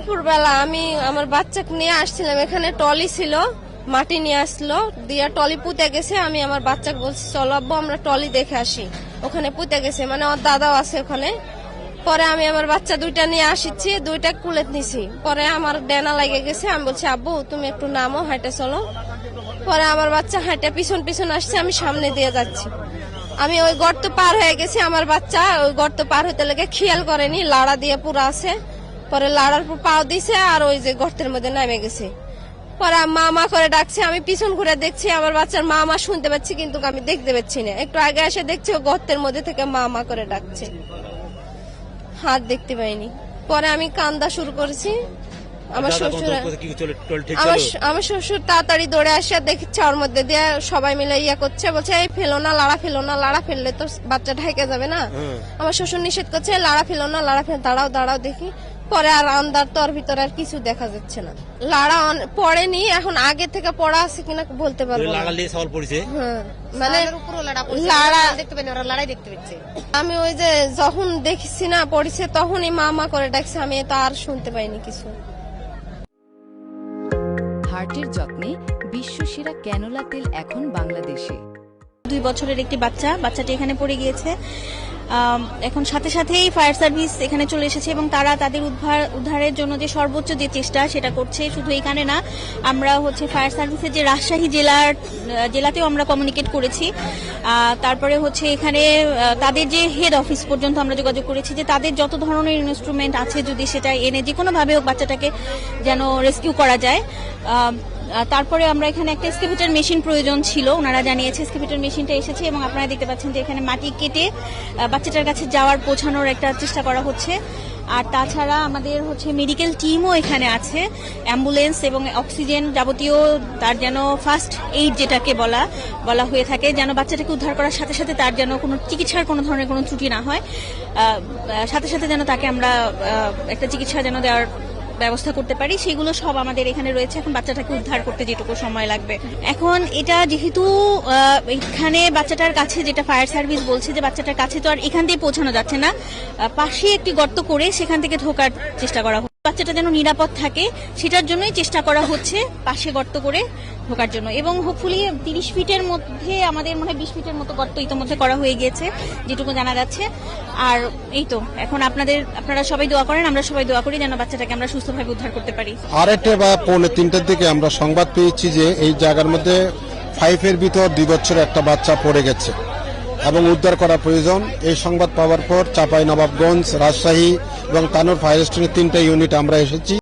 দুপুরবেলা আমি আমার বাচ্চাকে নিয়ে আসছিলাম। এখানে টলি ছিল, মাটি নিয়ে আসলো, দিয়া টলি পুঁতে গেছে। আমি আমার বাচ্চাকে বলছি, চলো আব্বু, আমরা টলি দেখে আসি। ওখানে পুঁতে গেছে। মানে ওর দাদাও আছে ওখানে। পরে আমি আমার বাচ্চা দুইটা নিয়ে আসিছি দুইটা কুলে নিছি। পরে আমার ডেনা লাগে গেছে। আমি বলছি, আব্বু, তুমি একটু নামো, হাঁটে চলো। পরে আমার বাচ্চা হাঁটে পিছন পিছন আসছে, আমি সামনে দিয়ে যাচ্ছি। আমি ওই গর্ত পার হয়ে গেছি, আমার বাচ্চা ওই গর্ত পার হতে লেগে খেয়াল করেনি, লাড়া দিয়ে পুরো আছে। পরে লাড়ার পর পাও দিছে আর ওই যে গর্তের মধ্যে নামে গেছে। পরে মা মা করে ডাকছে আমি পিছন ঘুরে দেখছি আমার বাচ্চার মা মা শুনতে পাচ্ছি কিন্তু আমি দেখতে পাচ্ছি না। একটু আগে এসে দেখছি ও গর্তের মধ্যে থেকে মা মা করে ডাকছে। হাত দেখতে পাইনি। পরে আমি কান্দা শুরু করেছি। আমার শ্বশুর আমার আমার শ্বশুর তাড়াতাড়ি দৌড়ে আসে দেখছে ওর মধ্যে দিয়ে সবাই মিলে ইয়া করছে বলছে এই ফেলো না লাড়া ফেলো না লাড়া ফেললে তো বাচ্চা ঢেকে যাবে না। আমার শ্বশুর নিষেধ করছে লাড়া ফেলো না লাড়া ফেল দাঁড়াও দাঁড়াও দেখি। পরে আর আন্দার তোর ভিতরে আর কিছু দেখা যাচ্ছে না। লাড়া পড়েনি এখন আগে থেকে পড়া আছে কিনা বলতে পারব না। লাগালে সওয়াল পড়েছে। হ্যাঁ, মানে লড়া পড়ছে লাড়া দেখতে পাই ওরা লড়াই দেখতে পাচ্ছে আমি ওই যে যখন দেখছি না পড়েছে তখনই মা মা করে ডাকছে আমি তো আর শুনতে পাইনি কিছু। হার্টের যত্নে বিশ্বসেরা ক্যানোলা তেল এখন বাংলাদেশে। দুই বছরের একটি বাচ্চা বাচ্চাটি এখানে পড়ে গিয়েছে। এখন সাথে সাথেই ফায়ার সার্ভিস এখানে চলে এসেছে এবং তারা তাদের উদ্ধার উদ্ধারের জন্য যে সর্বোচ্চ যে চেষ্টা সেটা করছে, শুধু এখানে না, আমরা হচ্ছে ফায়ার সার্ভিসের যে রাজশাহী জেলার জেলাতেও আমরা কমিউনিকেট করেছি। তারপরে হচ্ছে এখানে তাদের যে হেড অফিস পর্যন্ত আমরা যোগাযোগ করেছি যে তাদের যত ধরনের ইনস্ট্রুমেন্ট আছে যদি সেটা এনে যে কোনোভাবে হোক বাচ্চাটাকে যেন রেস্কিউ করা যায়। তারপরে আমরা এখানে একটা এক্সকেভেটর মেশিন প্রয়োজন ছিল। ওনারা জানিয়েছে এক্সকেভেটর মেশিনটা এসেছে এবং আপনারা দেখতে পাচ্ছেন যে এখানে মাটি কেটে বাচ্চাটার কাছে যাওয়ার, পৌঁছানোর একটা চেষ্টা করা হচ্ছে। আর তাছাড়া আমাদের হচ্ছে মেডিকেল টিমও এখানে আছে। অ্যাম্বুলেন্স এবং অক্সিজেন যাবতীয় তার যেন ফার্স্ট এইড যেটাকে বলা বলা হয়ে থাকে, যেন বাচ্চাটাকে উদ্ধার করার সাথে সাথে তার যেন কোনো চিকিৎসার কোনো ধরনের কোনো ত্রুটি না হয়। সাথে সাথে যেন তাকে আমরা একটা চিকিৎসা যেন দেওয়ার ব্যবস্থা করতে পারি, সেগুলো সব আমাদের এখানে রয়েছে। এখন বাচ্চাটাকে উদ্ধার করতে যেটুকু সময় লাগবে। এখন এটা যেহেতু এখানে বাচ্চাটার কাছে যেটা ফায়ার সার্ভিস বলছে যে বাচ্চাটার কাছে তো আর এখান দিয়ে পৌঁছানো যাচ্ছে না। পাশে একটি গর্ত করে সেখান থেকে ঢোকার চেষ্টা করা হচ্ছে। বাচ্চাটা যেন নিরাপদ থাকে, সেটার জন্যই চেষ্টা করা হচ্ছে পাশে গর্ত করে। ঢোকার জন্য। এবং হোপফুলি তিরিশ ফিটের মধ্যে আমাদের মনে হয় বিশ ফিটের মতো গর্ত ইতোমধ্যে করা হয়ে গিয়েছে, যেটুকু জানা যাচ্ছে। আর এই তো, এখন আপনাদের, আপনারা সবাই দোয়া করেন, আমরা সবাই দোয়া করি যেন বাচ্চাটাকে আমরা সুস্থভাবে উদ্ধার করতে পারি। আড়াইটে বা পৌনে তিনটার দিকে আমরা সংবাদ পেয়েছি যে এই জায়গার মধ্যে ফাইভের ভিতর দুই বছরের একটা বাচ্চা পড়ে গেছে এবং উদ্ধার করা প্রয়োজন। এই সংবাদ পাওয়ার পর চাপাই নবাবগঞ্জ রাজশাহী এবং তানোর ফায়ার স্টেশনের তিনটা ইউনিট আমরা এসেছি।